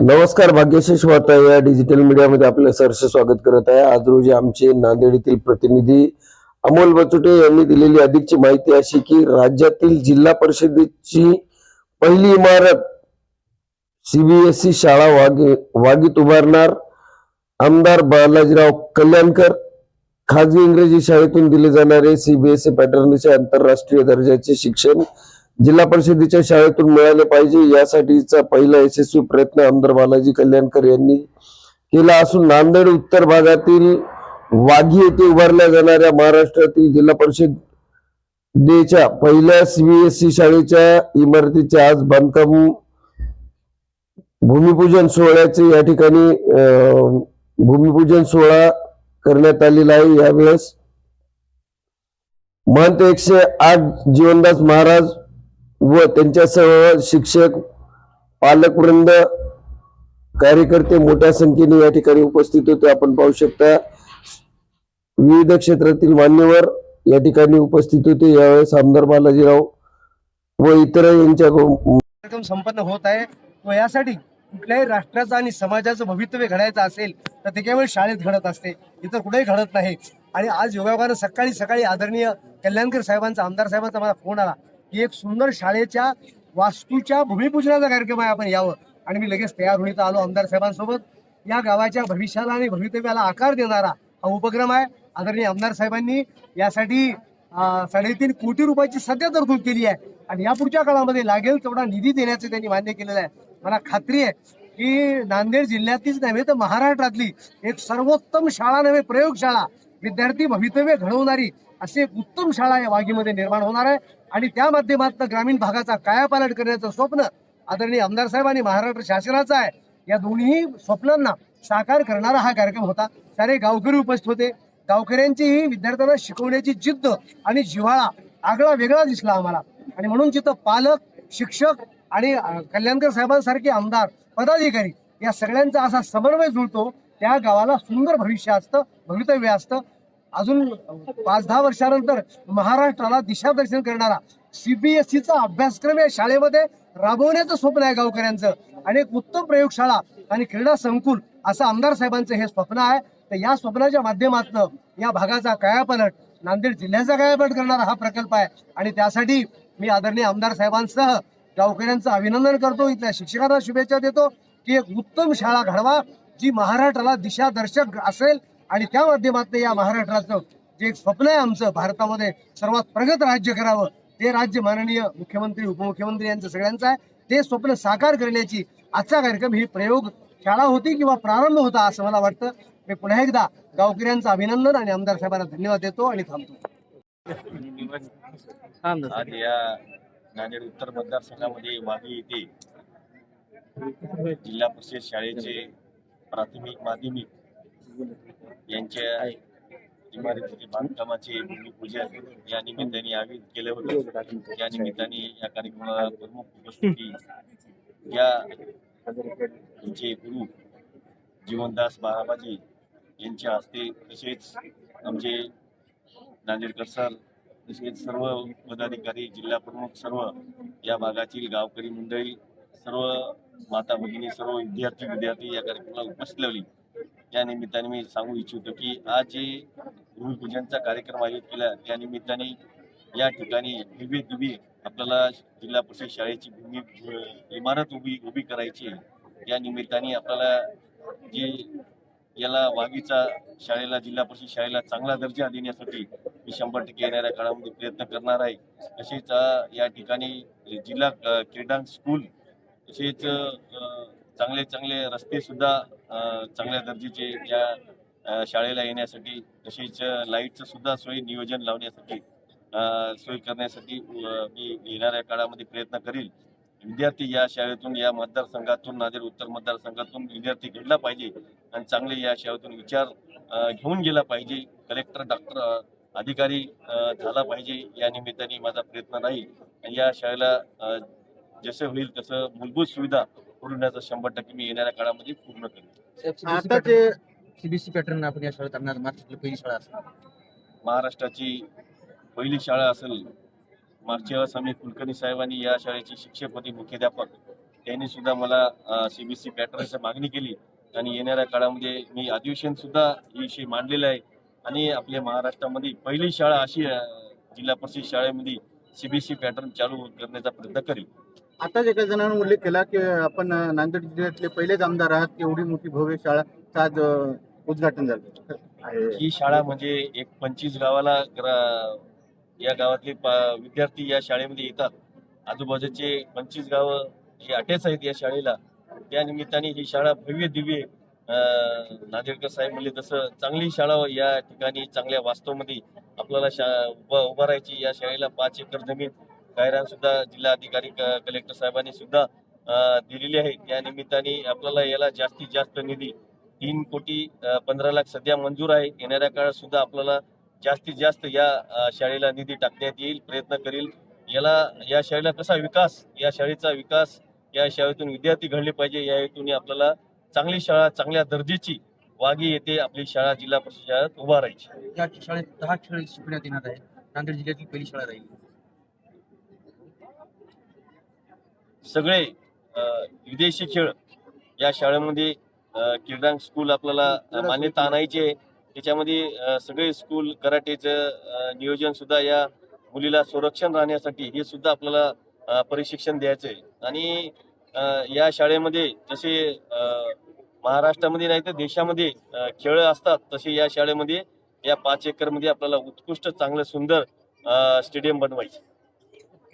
नमस्कार भाग्यशेष वार्ता या डिजिटल मीडियामध्ये आपलं सरस स्वागत करत आहे. आज रोजी आमचे नांदेड येथील प्रतिनिधी अमोल बचुटे यांनी दिलेली अधिकची माहिती अशी की राज्यातील जिल्हा परिषदेची पहिली इमारत सीबीएसई शाळा वागे वागीत उभारणार आमदार बालाजीराव कल्याणकर खाजगी इंग्रजी शाळेतून दिले जाणारे सीबीएसई पॅटर्नचे आंतरराष्ट्रीय दर्जाचे शिक्षण जिल्हा परिषदेच्या शाळेतून मिळाले पाहिजे. यासाठीचा पहिला यशस्वी प्रयत्न आमदार बालाजी कल्याणकर यांनी केला असून नांदेड उत्तर भागातील वाघी येथे उभारल्या जाणाऱ्या महाराष्ट्रातील जिल्हा परिषदेच्या पहिल्या सीबीएसई शाळेच्या इमारतीचे आज बांधकाम भूमिपूजन सोहळ्याचे या ठिकाणी अं, भूमिपूजन सोहळा करण्यात आलेला आहे. यावेळेस महंत एकशे आठ जीवनदास महाराज व त्यांच्यासह शिक्षक पालकवृंद कार्यकर्ते मोठ्या संख्येने या ठिकाणी उपस्थित होते. आपण पाहू शकता विविध क्षेत्रातील मान्यवर या ठिकाणी उपस्थित होते. यावेळेस आमदार बालाजीराव व इतर यांच्या कार्यक्रम संपन्न होत आहे. व यासाठी कुठल्याही राष्ट्राचं आणि समाजाचं भवितव्य घडायचं असेल तर ते केवळ शाळेत घडत असते. इतर कुठेही घडत नाही. आणि आज योगायोगानं सकाळी सकाळी आदरणीय कल्याणकर साहेबांचा आमदार साहेबांचा मला फोन आला. की एक सुंदर शाळेच्या वास्तूच्या भूमिपूजनाचा कार्यक्रम आहे आपण यावं. आणि मी लगेच तयार होऊन आलो आमदार साहेबांसोबत. या गावाच्या भविष्याला आणि भवितव्याला आकार देणारा हा उपक्रम आहे. आदरणीय आमदार साहेबांनी यासाठी साडेतीन कोटी रुपयाची सध्या तरतूद केली आहे. आणि या पुढच्या काळामध्ये लागेल तेवढा निधी देण्याचं त्यांनी मान्य केलेलं आहे. मला खात्री आहे की नांदेड जिल्ह्यातलीच नव्हे तर महाराष्ट्रातली एक सर्वोत्तम शाळा नव्हे प्रयोगशाळा. विद्यार्थी भवितव्य घडवणारी अशी एक उत्तम शाळा या वाघीमध्ये निर्माण होणार आहे. आणि त्या माध्यमातून ग्रामीण भागाचा कायापालट करण्याचं स्वप्न आदरणीय आमदार साहेब आणि महाराष्ट्र शासनाचं आहे. या दोन्ही स्वप्नांना साकार करणारा हा कार्यक्रम होता. सारे गावकरी उपस्थित होते. गावकऱ्यांचीही विद्यार्थ्यांना शिकवण्याची जिद्द आणि जिव्हाळा आगळा वेगळा दिसला आम्हाला. आणि म्हणून जिथं पालक शिक्षक आणि कल्याणकर साहेबांसारखे आमदार पदाधिकारी या सगळ्यांचा असा समन्वय जुळतो त्या गावाला सुंदर भविष्य असतं भवितव्य असतं. अजून पाच दहा वर्षानंतर महाराष्ट्राला दिशादर्शन करणारा सीबीएसईचा अभ्यासक्रम या शाळेमध्ये राबवण्याचं स्वप्न आहे गावकऱ्यांचं. आणि एक उत्तम प्रयोगशाळा आणि क्रीडा संकुल असं आमदार साहेबांचं हे स्वप्न आहे. तर या स्वप्नाच्या माध्यमातून या भागाचा कायापालट नांदेड जिल्ह्याचा कायापालट करणारा हा प्रकल्प आहे. आणि त्यासाठी मी आदरणीय आमदार साहेबांसह गावकऱ्यांचं अभिनंदन करतो. इथल्या शिक्षकांना शुभेच्छा देतो की एक उत्तम शाळा घडवा जी महाराष्ट्राला दिशादर्शक असेल आणि त्या माध्यमातून या महाराष्ट्राचं जे एक स्वप्न आहे आमचं भारतामध्ये सर्वात प्रगत राज्य करावं ते राज्य माननीय मुख्यमंत्री उपमुख्यमंत्री यांचं सगळ्यांचं आहे. ते स्वप्न साकार करण्याची आजचा कार्यक्रम ही प्रयोग शाळा होती किंवा प्रारंभ होता असं मला वाटतं. मी पुन्हा एकदा गावकऱ्यांचं अभिनंदन आणि आमदार साहेबांना धन्यवाद देतो आणि थांबतो. आज या नांदेड उत्तर मतदारसंघामध्ये वाघी येथे जिल्हा परिषद शाळेचे प्राथमिक माध्यमिक यांच्या इमारतीचे बांधकामाचे भूमिपूजन या निमित्ताने आयोजित केलं होतं. त्या निमित्ताने या कार्यक्रमाला प्रमुख उपस्थिती या यांचे गुरु जीवनदास बाराबाजी यांच्या हस्ते तसेच आमचे नांदेडकर सर तसेच सर्व पदाधिकारी जिल्हा प्रमुख सर्व या भागातील गावकरी मंडळी सर्व माता भगिनी सर्व विद्यार्थी विद्यार्थी या कार्यक्रमाला उपस्थित लावली. त्या निमित्ताने मी सांगू इच्छितो की आज जे भूमिपूजनचा कार्यक्रम आयोजित केला त्या निमित्ताने या ठिकाणी दिव्य दिव्य आपल्याला जिल्हा परिषद शाळेची भूमी इमारत उभी उभी करायची या निमित्ताने आपल्याला जे याला वाघीचा शाळेला जिल्हा परिषद शाळेला चांगला दर्जा देण्यासाठी मी शंभर टक्के येणाऱ्या काळामध्ये प्रयत्न करणार आहे. तसेच या ठिकाणी जिल्हा क्रीडा स्कूल तसेच चांगले चांगले रस्ते सुद्धा चांगल्या दर्जाचे या शाळेला येण्यासाठी तसेच लाईटचं सुद्धा सोयी नियोजन लावण्यासाठी सोय करण्यासाठी मी येणाऱ्या काळामध्ये प्रयत्न करील. विद्यार्थी या शाळेतून या मतदारसंघातून नांदेड उत्तर मतदारसंघातून विद्यार्थी घडला पाहिजे आणि चांगले या शाळेतून विचार घेऊन गेला पाहिजे. कलेक्टर डॉक्टर अधिकारी झाला पाहिजे. या निमित्ताने माझा प्रयत्न राहील. आणि या शाळेला जसं होईल तसं मूलभूत सुविधा पुरवण्याचा शंभर टक्के मी येणाऱ्या काळामध्ये पूर्ण करेन. आता ते सीबीएसई पॅटर्न आपण या शाळेत आणणार महाराष्ट्रातली पहिली शाळा असेल. महाराष्ट्राची पहिली शाळा असेल मागच्या वेळेस आम्ही कुलकर्णी साहेबांनी या शाळेचे शिक्षक होते मुख्याध्यापक. त्यांनी सुद्धा मला सीबीएसई पॅटर्नची मागणी केली. आणि येणाऱ्या काळामध्ये मी अधिवेशन सुद्धा ही विषय मांडलेला आहे. आणि आपल्या महाराष्ट्रामध्ये पहिली शाळा अशी अ, जिल्हा परिषद शाळेमध्ये सीबीएसई पॅटर्न चालू करण्याचा प्रयत्न करेल. आताच एका जणांना उल्लेख केला की आपण नांदेड जिल्ह्यातले पहिलेच आमदार आहात की एवढी मोठी भव्य शाळा आज उद्घाटन झालं. ही शाळा म्हणजे एक पंचवीस गावाला ग्रा- या गावातले विद्यार्थी या शाळेमध्ये येतात. आजूबाजूचे पंचवीस गाव हे अटॅच आहेत या शाळेला त्या निमित्ताने ही शाळा भव्य दिव्य नांदेडकर साहेब म्हणले तसं चांगली शाळा या ठिकाणी चांगल्या वास्तवमध्ये आपल्याला शा उभा राहायची या शाळेला पाच एकर जमीन गायरान सुद्धा जिल्हा अधिकारी कलेक्टर साहेबांनी सुद्धा दिलेली आहे. त्या निमित्ताने आपल्याला याला जास्तीत जास्त निधी तीन कोटी पंधरा लाख सध्या मंजूर आहे. येणाऱ्या काळात सुद्धा आपल्याला जास्तीत जास्त या शाळेला निधी टाकण्यात येईल प्रयत्न करील. याला या शाळेला कसा विकास या शाळेचा विकास या शाळेतून विद्यार्थी घडले पाहिजे या हेतून आपल्याला चांगली शाळा चांगल्या दर्जेची वागी येथे आपली शाळा जिल्हा परिषद शाळेत उभारायची या शाळेत दहा खेळ शिकण्यात येणार आहे नांदेड जिल्ह्यातील पहिली शाळा राहील. सगळे विदेशी खेळ या शाळेमध्ये अं, क्रीडा स्कूल आपल्याला मान्यता आणायची आहे. त्याच्यामध्ये सगळे स्कूल कराटेचं नियोजन सुद्धा या मुलीला संरक्षण राहण्यासाठी हे सुद्धा आपल्याला प्रशिक्षण द्यायचं आहे आणि या शाळेमध्ये जसे महाराष्ट्रामध्ये नाही तर देशामध्ये खेळ असतात तसे या शाळेमध्ये या पाच एकरमध्ये आपल्याला उत्कृष्ट चांगलं सुंदर स्टेडियम बनवायचे.